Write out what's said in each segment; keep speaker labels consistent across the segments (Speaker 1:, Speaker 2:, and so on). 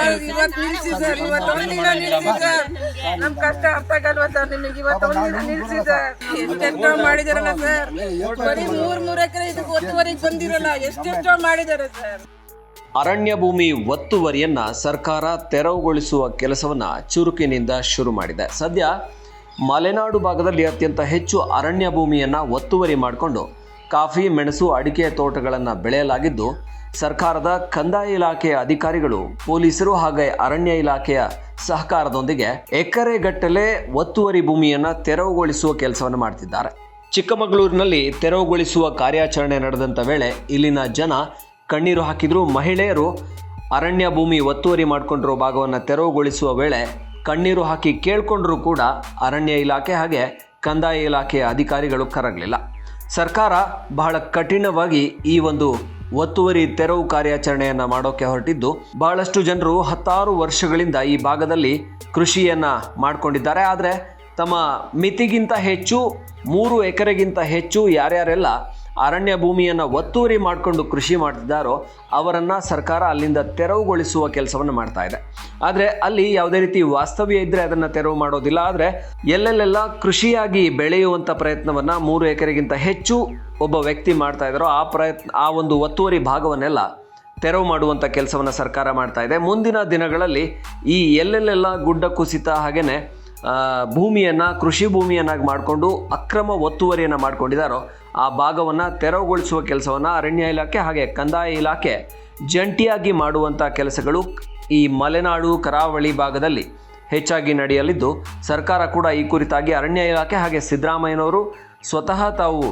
Speaker 1: Sir ಇವತ್ತು ನಿಲ್ಸಿ sir ಇವತ್ತು ಒಂದಿನ ನಿಲ್ಸಿ ಸರ್ ನಮ್ ಕಷ್ಟ ಅರ್ಥ ಆಗಲ್ವಾ ಸರ್ ನಿಮಗೆ? ಇವತ್ತು ಒಂದಿನ ನಿಲ್ಸಿ ಸರ್ ಎಷ್ಟೆಷ್ಟೋ ಮಾಡಿದಾರಲ್ಲ ಸರ್. ಬರೀ ಮೂರ್ ಮೂರ್ ಎಕರೆ ಇದಕ್ಕೆ ಒತ್ತುವರೆಗೆ ಬಂದಿರಲ್ಲ ಎಷ್ಟೆಷ್ಟೋ ಮಾಡಿದಾರೆ ಸರ್.
Speaker 2: ಅರಣ್ಯ ಭೂಮಿ ಒತ್ತುವರಿಯನ್ನ ಸರ್ಕಾರ ತೆರವುಗೊಳಿಸುವ ಕೆಲಸವನ್ನ ಚುರುಕಿನಿಂದ ಶುರು ಮಾಡಿದೆ. ಸದ್ಯ ಮಲೆನಾಡು ಭಾಗದಲ್ಲಿ ಅತ್ಯಂತ ಹೆಚ್ಚು ಅರಣ್ಯ ಭೂಮಿಯನ್ನ ಒತ್ತುವರಿ ಮಾಡಿಕೊಂಡು ಕಾಫಿ, ಮೆಣಸು, ಅಡಿಕೆ ತೋಟಗಳನ್ನು ಬೆಳೆಯಲಾಗಿದ್ದು, ಸರ್ಕಾರದ ಕಂದಾಯ ಇಲಾಖೆಯ ಅಧಿಕಾರಿಗಳು, ಪೊಲೀಸರು ಹಾಗೆ ಅರಣ್ಯ ಇಲಾಖೆಯ ಸಹಕಾರದೊಂದಿಗೆ ಎಕರೆಗಟ್ಟಲೆ ಒತ್ತುವರಿ ಭೂಮಿಯನ್ನು ತೆರವುಗೊಳಿಸುವ ಕೆಲಸವನ್ನು ಮಾಡ್ತಿದ್ದಾರೆ. ಚಿಕ್ಕಮಗಳೂರಿನಲ್ಲಿ ತೆರವುಗೊಳಿಸುವ ಕಾರ್ಯಾಚರಣೆ ನಡೆದಂಥ ವೇಳೆ ಇಲ್ಲಿನ ಜನ ಕಣ್ಣೀರು ಹಾಕಿದ್ರು. ಮಹಿಳೆಯರು ಅರಣ್ಯ ಭೂಮಿ ಒತ್ತುವರಿ ಮಾಡಿಕೊಂಡಿರೋ ಭಾಗವನ್ನು ತೆರವುಗೊಳಿಸುವ ವೇಳೆ ಕಣ್ಣೀರು ಹಾಕಿ ಕೇಳಿಕೊಂಡರೂ ಕೂಡ ಅರಣ್ಯ ಇಲಾಖೆ ಹಾಗೆ ಕಂದಾಯ ಇಲಾಖೆಯ ಅಧಿಕಾರಿಗಳು ಕರಗಲಿಲ್ಲ. ಸರ್ಕಾರ ಬಹಳ ಕಠಿಣವಾಗಿ ಈ ಒಂದು ಒತ್ತುವರಿ ತೆರವು ಕಾರ್ಯಾಚರಣೆಯನ್ನು ಮಾಡೋಕೆ ಹೊರಟಿದ್ದು, ಬಹಳಷ್ಟು ಜನರು ಹತ್ತಾರು ವರ್ಷಗಳಿಂದ ಈ ಭಾಗದಲ್ಲಿ ಕೃಷಿಯನ್ನ ಮಾಡಿಕೊಂಡಿದ್ದಾರೆ. ಆದರೆ ತಮ್ಮ ಮಿತಿಗಿಂತ ಹೆಚ್ಚು, ಮೂರು ಎಕರೆಗಿಂತ ಹೆಚ್ಚು ಯಾರ್ಯಾರೆಲ್ಲ ಅರಣ್ಯ ಭೂಮಿಯನ್ನು ಒತ್ತುವರಿ ಮಾಡಿಕೊಂಡು ಕೃಷಿ ಮಾಡ್ತಿದ್ದಾರೋ ಅವರನ್ನು ಸರ್ಕಾರ ಅಲ್ಲಿಂದ ತೆರವುಗೊಳಿಸುವ ಕೆಲಸವನ್ನು ಮಾಡ್ತಾ ಇದೆ. ಆದರೆ ಅಲ್ಲಿ ಯಾವುದೇ ರೀತಿ ವಾಸ್ತವ್ಯ ಇದ್ದರೆ ಅದನ್ನು ತೆರವು ಮಾಡೋದಿಲ್ಲ. ಆದರೆ ಎಲ್ಲೆಲ್ಲೆಲ್ಲ ಕೃಷಿಯಾಗಿ ಬೆಳೆಯುವಂಥ ಪ್ರಯತ್ನವನ್ನು ಮೂರು ಎಕರೆಗಿಂತ ಹೆಚ್ಚು ಒಬ್ಬ ವ್ಯಕ್ತಿ ಮಾಡ್ತಾ ಇದ್ದಾರೋ ಆ ಪ್ರಯತ್ನ, ಆ ಒಂದು ಒತ್ತುವರಿ ಭಾಗವನ್ನೆಲ್ಲ ತೆರವು ಮಾಡುವಂಥ ಕೆಲಸವನ್ನು ಸರ್ಕಾರ ಮಾಡ್ತಾ ಇದೆ. ಮುಂದಿನ ದಿನಗಳಲ್ಲಿ ಈ ಎಲ್ಲೆಲ್ಲೆಲ್ಲ ಗುಡ್ಡ ಕುಸಿತ ಹಾಗೆಯೇ ಭೂಮಿಯನ್ನು ಕೃಷಿ ಭೂಮಿಯನ್ನಾಗಿ ಮಾಡಿಕೊಂಡು ಅಕ್ರಮ ಒತ್ತುವರಿಯನ್ನು ಮಾಡ್ಕೊಂಡಿದ್ದಾರೋ ಆ ಭಾಗವನ್ನು ತೆರವುಗೊಳಿಸುವ ಕೆಲಸವನ್ನು ಅರಣ್ಯ ಇಲಾಖೆ ಹಾಗೆ ಕಂದಾಯ ಇಲಾಖೆ ಜಂಟಿಯಾಗಿ ಮಾಡುವಂಥ ಕೆಲಸಗಳು ಈ ಮಲೆನಾಡು ಕರಾವಳಿ ಭಾಗದಲ್ಲಿ ಹೆಚ್ಚಾಗಿ ನಡೆಯಲಿದ್ದು, ಸರ್ಕಾರ ಕೂಡ ಈ ಕುರಿತಾಗಿ ಅರಣ್ಯ ಇಲಾಖೆ ಹಾಗೆ ಸಿದ್ದರಾಮಯ್ಯನವರು ಸ್ವತಃ ತಾವು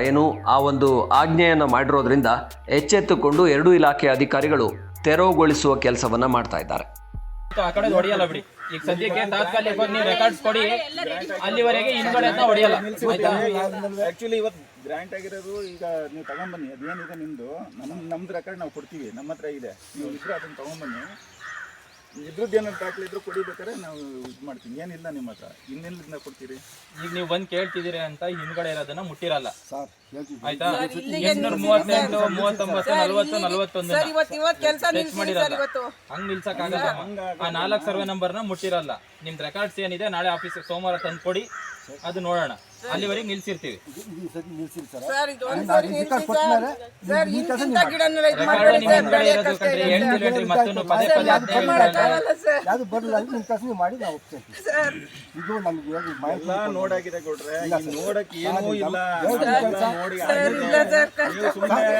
Speaker 2: ಏನು ಆ ಒಂದು ಆಜ್ಞೆಯನ್ನು ಮಾಡಿರೋದ್ರಿಂದ ಎಚ್ಚೆತ್ತುಕೊಂಡು ಎರಡೂ ಇಲಾಖೆ ಅಧಿಕಾರಿಗಳು ತೆರವುಗೊಳಿಸುವ ಕೆಲಸವನ್ನು ಮಾಡ್ತಾ ಇದ್ದಾರೆ.
Speaker 3: ಆ ಕಡೆ ಹೊಡಿಯಲ್ಲ ಬಿಡಿ. ಈಗ ಸದ್ಯಕ್ಕೆ ತಾತ್ಕಾಲಿಕ ನೀವು ರೆಕಾರ್ಡ್ಸ್ ಕೊಡಿ. ಅಲ್ಲಿವರೆಗೆ ಹಿಂದ್ಗಡೆ ಅಂತ ಹೊಡಿಯಲ್ಲ.
Speaker 4: ಆಕ್ಚುಲಿ ಇವತ್ತು ಗ್ರಾಂಟ್ ಆಗಿರೋದು ಈಗ ನೀವು ತಗೊಂಡ್ಬನ್ನಿ ಅದೇನಿದೆ ನಿಮ್ದು? ನಮ್ಮ ನಮ್ದು ರೆಕಾರ್ಡ್ ನಾವು ಕೊಡ್ತೀವಿ. ನಮ್ಮ ಹತ್ರ ಇದೆ. ನೀವು ಇದ್ರೆ ಅದನ್ನ ತಗೊಂಬನ್ನಿ. ಇದ್ರದ್ದು ಏನಾದ್ರು ದಾಖಲೆ ಇದ್ರು ಕೊಡಿಬೇಕಾದ್ರೆ ನಾವು ಇದು ಮಾಡ್ತೀವಿ. ಏನಿಲ್ಲ ನಿಮ್ಮ ಹತ್ರ. ಇನ್ನೆಲ್ಲಿಂದ ಕೊಡ್ತೀರಿ?
Speaker 3: ಈಗ ನೀವು ಬಂದು ಕೇಳ್ತಿದ್ದೀರಿ ಅಂತ ಹಿಂದ್ಗಡೆ ಇರೋದನ್ನ ಮುಟ್ಟಿರಲ್ಲ. ಆಯ್ತಾ? ಎಂಟ್ನೂರ ಮೂವತ್ತೆಂಟು ಮೂವತ್ತೊಂಬತ್ತು ನಲ್ವತ್ತು ನಲ್ವತ್ತೊಂದು
Speaker 1: ಸರ್ ಇವತ್ತು ಇವತ್ತು ಕೆಲಸ ನಿಲ್ಸಿ ಸರ್ ಇವತ್ತು.
Speaker 3: ಹಂಗ್ ನಿಲ್ಸಕ್ ಆಗಲ್ಲ ಆ ನಾಲ್ಕು ಸರ್ವೆ ನಂಬರ್ನ ಮುಟ್ಟಿರಲ್ಲ. ನಿಮ್ದು ರೆಕಾರ್ಡ್ಸ್ ಏನಿದೆ ನಾಳೆ ಆಫೀಸ್ ಸೋಮವಾರ ತಂದು ಕೊಡಿ ಅದು ನೋಡೋಣ. ಅಲ್ಲಿವರೆಗೆ ನಿಲ್ಸಿರ್ತೀವಿ.
Speaker 1: ಸರ್ ಇದು ಒಂದ್ಸರಿ ನಿಲ್ಸಿ ಸರ್ ಸರ್ ಇಂತಿಂತ ಗಿಡನೆಲ್ಲ ಇದು
Speaker 3: ರೆಕಾರ್ಡ್
Speaker 1: ಮಾಡ್ಬೇಡಿ ಸರ್
Speaker 3: ಹಿಂದ್ಗಡೆ ಇರೋದು
Speaker 1: ಬೆಳೆಯಕ್ಕಷ್ಟೇ
Speaker 3: ಕಂಡ್ರೆ
Speaker 1: ಇದೆ
Speaker 3: ಹೇಳ್ತೀವಿ ಹೇಳ್ರಿ ಮತ್ತೊಂದು ಪದೇ ಪದೇ ಹದಿನೈದು
Speaker 1: ಮಾಡಕ್ಕಾಗಲ್ಲ ಸರ್.
Speaker 5: ಯಾವುದು ಬರಲಿಲ್ಲ ಅಂದ್ರೆ ನಿಮ್ಮ ಕೆಲಸ ನೀವು ಮಾಡಿ ನಾವು ಹೋಗ್ತೇವೆ
Speaker 1: ಸರ್.
Speaker 5: ಇದು ನಮ್ಗೆ ಹೇಗೆ ಮಾಹಿತಿ
Speaker 4: ಎಲ್ಲ ನೋಡಾಗಿದೆ ಕೊಟ್ರೆ ಈಗ ನೋಡಕ್ ಏನೂ ಇಲ್ಲ.
Speaker 1: ಸರ್ ಇಲ್ಲ ಸರ್ ಕಷ್ಟ.
Speaker 4: ನೀವು ಸುಮ್ಮನೆ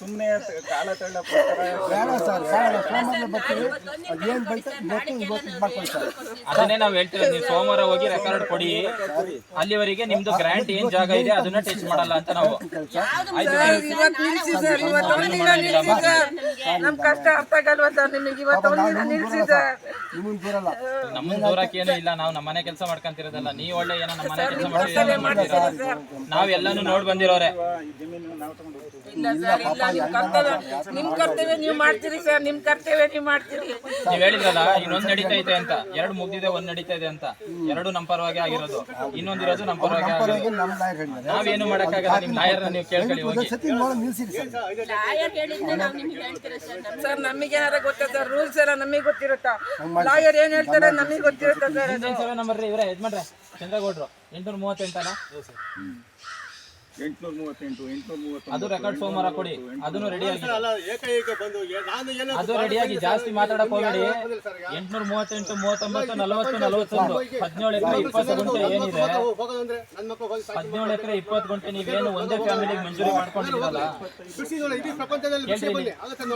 Speaker 4: ಸುಮ್ಮನೆ ಕಾಲ ತಳ್ಳಕ್ಕೋಸ್ಕರ
Speaker 5: ಬೇಡ ಸರ್ ಬೇಡ ಸೋಮವಾರ ಬರ್ತೀವಿ ಅದೇನು ಬೈತಾ ಇವತ್ತು ಇವತ್ತು ಇದು ಮಾಡ್ಕೊಳ್ಳಿ ಸರ್.
Speaker 3: ಅದನ್ನೇ ನಾವ್ ಹೇಳ್ತೀವಿ ನೀವು ಸೋಮವಾರ ಹೋಗಿ ರೆಕಾರ್ಡ್ ಕೊಡಿ. ಅಲ್ಲಿವರೆಗೆ ನಿಮ್ದು ಗ್ರ್ಯಾಂಟ್ ಏನ್ ಜಾಗ ಇದೆ ಅದನ್ನ ಟಚ್ ಮಾಡಲ್ಲ ಅಂತ ನಾವು. ಆಯ್ತು
Speaker 1: ಇವತ್ತು ನಿಲ್ಸಿ ಸರ್ ಇವತ್ತು ಒಂದಿನ ನಿಲ್ಸಿ ಸರ್. ನಮ್ ಕಷ್ಟ ಅರ್ಥ ಆಗಲ್ವಾ ಸರ್ ನಿಮಗೆ? ಇವತ್ತು ಒಂದಿನ ನಿಲ್ಸಿ ಸರ್.
Speaker 5: ನಿಮ್ಮನ್ನು ಬರಲ್ಲ
Speaker 3: ನಮ್ಮನ್ ದೂರಕ್ಕೆ ಏನೂ ಇಲ್ಲ. ನಾವು ನಮ್ಮ ಮನೆ ಕೆಲಸ ಮಾಡ್ಕೊಂತಿರೋದಲ್ಲ. ನೀ ಒಳ್ಳೆ ಏನೋ ನಮ್ಮ ಮನೆ ಕೆಲಸ ಮಾಡ್ತೀರ? ನಾವೆಲ್ಲಾನು ನಾವ್ ಎಲ್ಲಾನು ನೋಡ್ ಬಂದಿರೋರೆ.
Speaker 4: ನಾವು
Speaker 1: ಇಲ್ಲ ಸರ್ ಇಲ್ಲ. ನಿಮ್ ಕರ್ತವ್ಯ ನಿಮ್ ಕರ್ತವ್ಯ ನೀವು ಮಾಡ್ತೀರಿ ಸರ್ ನಿಮ್ ಕರ್ತವ್ಯ ನೀವು ಮಾಡ್ತೀರಿ.
Speaker 3: ನೀವ್ ಹೇಳಿದ್ರಲ್ಲ ಇನ್ನೊಂದ್ ನಡೀತಾ ಇದೆ ಅಂತ. ಎರಡು ಮುಗ್ದಿದೆ ಒಂದ್ ನಡೀತಾ ಇದೆ ಅಂತ. ಎರಡು ನಮ್ಮ ಪರವಾಗಿ ಆಗಿರೋದು. ನಮ್ಮ ಪರವಾಗಿ ಆಗಿರೋದು.
Speaker 5: ಈಗ ನಮ್ಮ ಲಾಯರ್ ಹೇಳಿದ್ದಾರೆ.
Speaker 3: ನಾವೇನು ಮಾಡಕ್ಕಾಗಲ್ಲ ನಿಮ್ ನಾಯರ್ನ ನೀವು ಕೇಳ್ಕೊಳ್ಳಿ ಹೋಗಿ.
Speaker 5: ಸತಿ ನೋಡ ನಿಲ್ಸಿರಿ ಸರ್.
Speaker 1: ಸರ್? ನಮಗೆ ಏನಾರ ಗೊತ್ತಾ ಸರ್? ರೂಲ್ಸ್ ಎಲ್ಲ ನಮಗೆ ಗೊತ್ತಿರುತ್ತಾ? ಲಾಯರ್ ಏನ್ ಹೇಳ್ತಾರೆ ನಮಗೆ ಗೊತ್ತಿರುತ್ತಾ ಸರ್? ಅದು
Speaker 3: ನಂಬರ್ ಇವರೇ ಯಜಮಾನ್ರೆ ಚಂದ್ರಗೌಡ್ರು. ಎಂಟುನೂರ ಮೂವತ್ತೆಂಟಲ್ಲ?
Speaker 4: ಎಂಟ್ನೂರ ಮೂವತ್ತೆಂಟು ಎಂಟ್ನೂರ ಮೂವತ್ತೊಂದು
Speaker 3: ಅದು ರೆಕಾರ್ಡ್ ಸೋಮವಾರ ಕೊಡಿ ಅದನ್ನು ರೆಡಿ ಆಗಿ. ಅದು ರೆಡಿಯಾಗಿ ಜಾಸ್ತಿ ಮಾತಾಡಕ್ ಹೋಗಬೇಡಿ. ಎಂಟ್ನೂರ ಮೂವತ್ತೆಂಟು ಮೂವತ್ತೊಂಬತ್ತು ನಲವತ್ತು ನಲವತ್ತೊಂದು ಹದಿನೇಳು ಎಕರೆ ಇಪ್ಪತ್ತು ಗುಂಟೆ ಏನಿದೆ? ಹದಿನೇಳು ಎಕರೆ ಇಪ್ಪತ್ತು ಗುಂಟೆ ನೀವೇನು ಒಂದೇ ಫ್ಯಾಮಿಲಿ ಮಂಜೂರಿ ಮಾಡ್ಕೊಂಡಿದ್ದೀರಲ್ಲ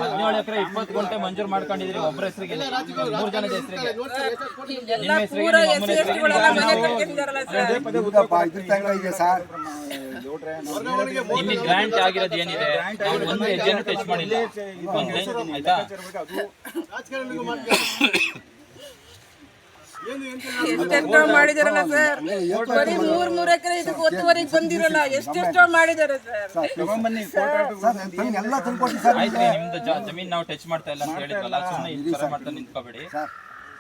Speaker 3: ಹದಿನೇಳು ಎಕರೆ ಇಪ್ಪತ್ತು ಗುಂಟೆ ಮಂಜೂರು ಮಾಡ್ಕೊಂಡಿದ್ದೀರಿ ಒಬ್ಬರ ಹೆಸರಿಗೆ. ಮೂರು ಜನದ ಹೆಸರಿಗೆ.
Speaker 5: ನಿಮ್ಮ
Speaker 4: ಹೆಸರಿಗೆ
Speaker 3: ನಿಮಗೆ ಗ್ರಾಂಟ್ ಆಗಿರೋದು ಏನಿದೆ ನಾವು ಒಂದು ಹೆಜ್ಜೆನೂ ಟಚ್ ಮಾಡಿಲ್ಲ ಆಯ್ತಾ?
Speaker 1: ಎಷ್ಟೆಷ್ಟೋ ಮಾಡಿದಾರಲ್ಲ ಸರ್ ಬರೀ ಮೂರ್ ಮೂರ್ ಎಕರೆ ಇದಕ್ಕೆ ಒತ್ತುವರೆಗೆ ಬಂದಿರಲ್ಲ ಎಷ್ಟೆಷ್ಟೋ ಮಾಡಿದಾರೆ ಸರ್
Speaker 3: ಆಯ್ತು ನಿಮ್ದು ಜಮೀನ್ ನಾವು ಟಚ್ ಮಾಡ್ತಾ ಇಲ್ಲ ಅಂತ ಹೇಳಿದ್ವಲ್ಲ ಸುಮ್ಮನೆ ಈ ತರ ಮಾಡ್ತಾ ನಿಂತ್ಕೋಬೇಡಿ.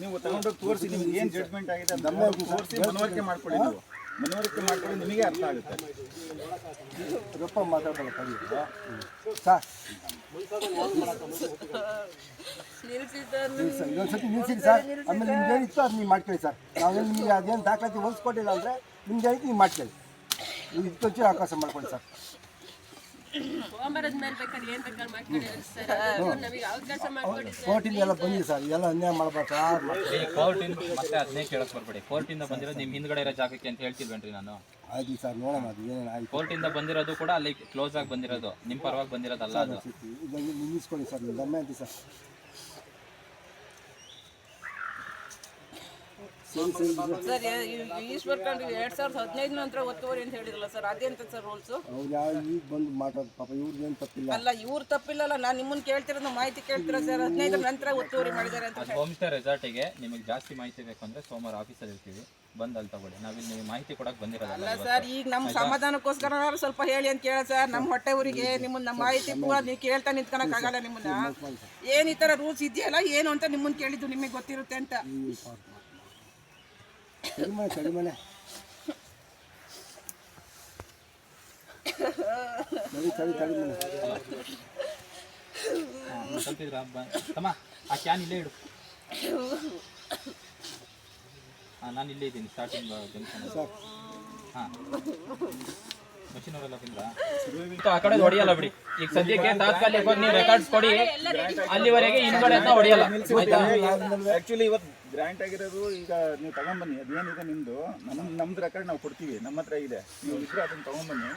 Speaker 3: ನೀವು
Speaker 4: ತಗೊಂಡೋಗಿ ತೋರಿಸಿ ನಿಮ್ಗೆ ಏನು ಜಡ್ಜ್ಮೆಂಟ್ ಆಗಿದೆ ಅಂತ ತೋರಿಸಿ ಮನವರಿಕೆ ಮಾಡ್ಕೊಳ್ಳಿ ನೀವು. ಮನವರಿಕೆ ಮಾಡ್ಕೊಳ್ಳಿ ನಿಮಗೆ ಅರ್ಥ ಆಗುತ್ತೆ.
Speaker 5: ರೊಪ್ಪ ಮಾತಾಡಲ್ಲ ಸರ್ ಇನ್ನೊಂದ್ಸತಿ ನಿಲ್ಸಿರಿ ಸರ್ ಆಮೇಲೆ ನಿಮ್ಗೆ ಏನಿತ್ತು ಅದು ನೀವು ಮಾಡ್ಕೊಳ್ಳಿ ಸರ್. ನಾವೇನು ನಿಮಗೆ ಅದೇನು ದಾಖಲಾತಿ ಹೊಲಿಸ್ಕೊಟ್ಟಿಲ್ಲ ಅಂದರೆ ನಿಮ್ಗೆ ನೀವು ಮಾಡ್ಕೊಳ್ಳಿ. ನೀವು ಇದಕ್ಕೊಂಚೂರು ಅವಕಾಶ ಮಾಡ್ಕೊಳ್ಳಿ ಸರ್.
Speaker 1: ಸೋಮವಾರದ ಮೇಲೆ ಬೇಕಾದ್ರೆ ಏನ್ ಬೇಕಾದ್ರೆ ಮಾಡ್ಕೊಳ್ಳಿ ಸರ್ ಅದು ನಮಗೆ ಅವಕಾಶ ಮಾಡ್ಕೊಡಿ ಸರ್
Speaker 5: ಕೋರ್ಟಿಂದ ಎಲ್ಲ ಬಂದಿದೆ ಸರ್. ಎಲ್ಲ ಅನ್ಯಾಯ ಮಾಡ್ಬಾರ್ದು ಸರ್
Speaker 3: ಈ ಕೋರ್ಟಿಂದ ಮತ್ತೆ ಅದನ್ನೇ ಕೇಳಕ್ ಬರ್ಬೇಡಿ. ಕೋರ್ಟಿಂದ ಬಂದಿರೋದು ನಿಮ್ ಹಿಂದ್ಗಡೆ ಇರೋ ಜಾಗಕ್ಕೆ ಅಂತ ಹೇಳ್ತಿಲ್ವೇನ್ರಿ ನಾನು?
Speaker 5: ಆಯ್ತು ಸರ್ ನೋಡೋಣ ಅದು ಏನೇನು ಆಯ್ತು.
Speaker 3: ಕೋರ್ಟಿಂದ ಬಂದಿರೋದು ಕೂಡ ಅಲ್ಲಿ ಕ್ಲೋಸ್ ಆಗಿ ಬಂದಿರೋದು. ನಿಮ್ ಪರವಾಗಿ ಬಂದಿರೋದಲ್ಲ ಅದು.
Speaker 5: ನಿಲ್ಲಿಸ್ಕೊಳ್ಳಿ ಸರ್ ಸರ್. ಸರಿ
Speaker 1: ಈಶ್ವರ್ ಕಂಡು ಎರಡ್ ಸಾವಿರದ ಹದಿನೈದು ನಂತರ ಒತ್ತುವರಿ ಅಂತ ಹೇಳಿದ್ರಲ್ಲ ಸರ್ ಅದೇಂತ ಸರ್ ರೂಲ್ಸು
Speaker 5: ಅವ್ರು ಯಾವ ಈಗ ಬಂದು ಪಾಪ ತಪ್ಪಿಲ್ಲ.
Speaker 1: ಅಲ್ಲ ಇವ್ರು ತಪ್ಪಿಲ್ಲಲ್ಲ ನಾನು ನಿಮ್ಮನ್ನ ಕೇಳ್ತಿರೋದು ಮಾಹಿತಿ ಕೇಳ್ತೀರಾ ಸರ್? ಹದಿನೈದರ ನಂತರ ಒತ್ತುವರಿ ಮಾಡಿದ್ದಾರೆ ಅಂತ
Speaker 3: ರೆಸಾರ್ಟಿಗೆ ನಿಮಗೆ ಜಾಸ್ತಿ ಮಾಹಿತಿ ಬೇಕು ಅಂದ್ರೆ ಸೋಮವಾರ ಆಫೀಸಲ್ಲಿ ಇರ್ತೀವಿ. ಬಂದು ಅಲ್ಲಿ ತಗೊಳ್ಳಿ. ನಾವಿಲ್ಲಿ ನಿಮಗೆ ಮಾಹಿತಿ ಕೊಡಕ್ ಬಂದಿರೋದಲ್ಲ
Speaker 1: ಅಲ್ಲ ಸರ್ ಈಗ ನಮ್ಮ ಸಮಾಧಾನಕ್ಕೋಸ್ಕರ ಸ್ವಲ್ಪ ಹೇಳಿ ಅಂತ ಕೇಳ ಸರ್. ನಮ್ಮ ಹೊಟ್ಟೆ ಊರಿಗೆ ನಿಮ್ಮನ್ನ ನಮ್ಮ ಮಾಹಿತಿ ಪೂರ ನೀವು ಕೇಳ್ತಾ ನಿಂತ್ಕೊಳಕ್ ಆಗಲ್ಲ ನಿಮ್ಮನ್ನ. ಏನ್ ಈ ತರ ರೂಲ್ಸ್ ಇದೆಯಲ್ಲ ಏನು ಅಂತ ನಿಮ್ಮನ್ನ ಕೇಳಿದ್ದು ನಿಮಗೆ ಗೊತ್ತಿರುತ್ತೆ ಅಂತ.
Speaker 5: ಕಡಿಮೆ ಕಡಿಮೆ
Speaker 3: ತಮ್ಮ ಆ ಕ್ಯಾನ್ ಇಲ್ಲೇ ಇಡು. ಹಾಂ ನಾನು ಇಲ್ಲೇ ಇದ್ದೀನಿ ಸ್ಟಾರ್ಟಿಂಗ್ ಜಂಕ್ಷನ್ ಹಾಂ. ಮಷಿನ್ ಅವರೆಲ್ಲ ಬಂದ್ರಾ ಆ ಕಡೆ ಹೊಡೆಯಲ್ಲ ಬಿಡಿ. ಈಗ ಸದ್ಯಕ್ಕೆ ತಾತ್ಕಾಲಿಕ ನೀವು ರೆಕಾರ್ಡ್ಸ್ ಕೊಡಿ. ಅಲ್ಲಿವರೆಗೆ ಹಿಂದ್ಗಡೆ ಹೊಡೆಯಲ್ಲ. ಆಯ್ತಾ?
Speaker 4: ಆ್ಯಕ್ಚುಲಿ ಇವತ್ತು ಗ್ರ್ಯಾಂಟ್ ಆಗಿರೋದು ಈಗ ನೀವು ತಗೊಂಬನ್ನಿ. ಅದೇನಿದೆ ನಿಮ್ಮದು ನಮ್ಮ ನಮ್ದು ರೆಕಾರ್ಡ್ ನಾವು ಕೊಡ್ತೀವಿ. ನಮ್ಮ ಹತ್ರ ಇದೆ. ನೀವು ಇದ್ರೆ ಅದನ್ನು ತೊಗೊಂಬನ್ನಿ.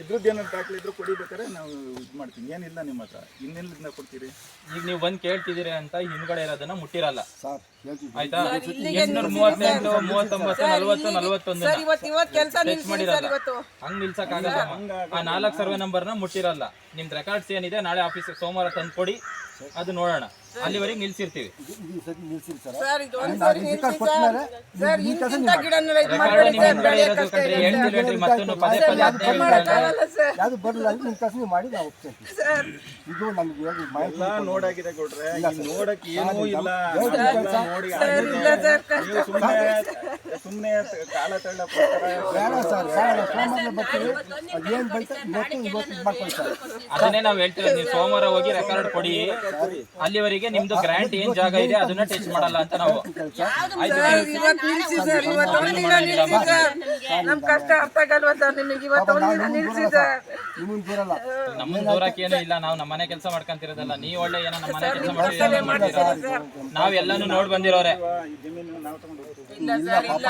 Speaker 4: ಇದ್ರದ್ದು ಏನಾದ್ರು ದಾಖಲೆ ಇದ್ರೂ ಕೊಡಿಬೇಕಾದ್ರೆ ನಾವು ಇದು ಮಾಡ್ತೀವಿ ಏನಿಲ್ಲ ನಿಮ್ಮ ಹತ್ರ. ಇನ್ನೆಲ್ಲಿಂದ ಕೊಡ್ತೀರಿ?
Speaker 3: ಈಗ ನೀವು ಬಂದು ಕೇಳ್ತಿದ್ದೀರಿ ಅಂತ ಹಿಂದ್ಗಡೆ ಇರೋದನ್ನ ಮುಟ್ಟಿರಲ್ಲ.
Speaker 5: ಸರ್
Speaker 3: ಆಯ್ತಾ? ಎಂಟ್ನೂರ ಮೂವತ್ತೆಂಟು ಮೂವತ್ತೊಂಬತ್ತು ನಲವತ್ತು ನಲವತ್ತೊಂದು
Speaker 1: ಸರ್ ಇವತ್ತು ಇವತ್ತು ಕೆಲಸ
Speaker 3: ಟಚ್
Speaker 1: ಸರ್
Speaker 3: ಮಾಡಿರಲ್ಲ.
Speaker 1: ಇವತ್ತು?
Speaker 3: ಹಂಗ್ ನಿಲ್ಸಕ್ ಆಗಲ್ಲ ಆ ನಾಲ್ಕು ಸರ್ವೆ ನಂಬರ್ನ ಮುಟ್ಟಿರಲ್ಲ. ನಿಮ್ದು ರೆಕಾರ್ಡ್ಸ್ ಏನಿದೆ ನಾಳೆ ಆಫೀಸ್ ಸೋಮವಾರ ತಂದು ಕೊಡಿ ಅದು ನೋಡೋಣ ಅಲ್ಲಿವರೆಗೆ ನಿಲ್ಸಿರ್ತೀವಿ
Speaker 5: ಸರ್
Speaker 1: ಸರ್ ಇದು ಒಂದು
Speaker 5: ನಾನು
Speaker 1: ಸರಿ ನಿಲ್ಸಿ ಗಿಡನೆಲ್ಲ ಇದು ಮಾಡ್ಬೇಡಿ ಸರ್
Speaker 3: ಮತ್ತೊಂದು ಪದೇ ಪದೇ
Speaker 1: ಸರ್
Speaker 5: ಯಾವುದು ಬರಲ್ಲ ನಿಮ್ಮ ಕೆಲಸ ಮಾಡಿ ನಾವು ಹೋಗ್ತೀವಿ
Speaker 1: ಸರ್
Speaker 5: ಇದು ನಮಗೆ ಹೇಳಿ ಮಾಹಿತಿ
Speaker 4: ಎಲ್ಲ ನೋಡಾಗಿದೆ ಕೊಡ್ರೆ ಈಗ ನೋಡಕ್ ಏನೂ ಇಲ್ಲ
Speaker 5: ಸರ್.
Speaker 4: ನೋಡಿ
Speaker 1: ಸರ್ ಇಲ್ಲ ಸರ್ ಕಷ್ಟ
Speaker 4: ನೀವು ಸುಮ್ಮನೆ ಸುಮ್ಮನೆ ಕಾಲ ತಳ್ಳಕ್ಕೋಸ್ಕರ
Speaker 5: ಬೇಡ ಸರ್ ಬೇಡ ಸೋಮವಾರ ಬರ್ತೀವಿ ಅದೇನು ಬೈತಾ ಇವತ್ತು ಇವತ್ತು ಇದು ಮಾಡ್ಕೊಳ್ಳಿ ಸರ್
Speaker 3: ಅದನ್ನೇ ನಾವು ಹೇಳ್ತೀವಿ ನೀವು ಸೋಮವಾರ ಹೋಗಿ ರೆಕಾರ್ಡ್ ಕೊಡಿ ಅಲ್ಲಿವರೆಗೆ ನಿಮ್ದು ಗ್ರ್ಯಾಂಟ್ ಏನ್ ಜಾಗ ಇದೆ ಅದನ್ನ ಟಚ್ ಮಾಡಲ್ಲ ಅಂತ ನಾವು ಆಯ್ತು
Speaker 1: ಇವತ್ತು ನಿಲ್ಸಿ ಸರ್ ಇವತ್ತು ಒಂದು ದಿನ ನಿಲ್ಸಿ ನಮ್ ಕಷ್ಟ ಅರ್ಥ ಆಗಲ್ವಾ ಸರ್ ನಿಮಗೆ? ಇವತ್ತು ಒಂದು ದಿನ
Speaker 5: ನಿಮಗೆ ಬರಲ್ಲ
Speaker 3: ನಮ್ಮನ್ನ ದೂರಕ್ಕೆ ಏನೂ ಇಲ್ಲ ನಾವು ನಮ್ಮನೆ ಕೆಲಸ ಮಾಡ್ಕೊಂತಿರೋದಲ್ಲ. ನೀವ್ ಒಳ್ಳೆ ಏನೋ ನಮ್ಮನೆ ಕೆಲಸ ಮಾಡ್ತೀರಾ ನಾವ್ ಎಲ್ಲಾನು ನೋಡ್ ಬಂದಿರೋರೆ.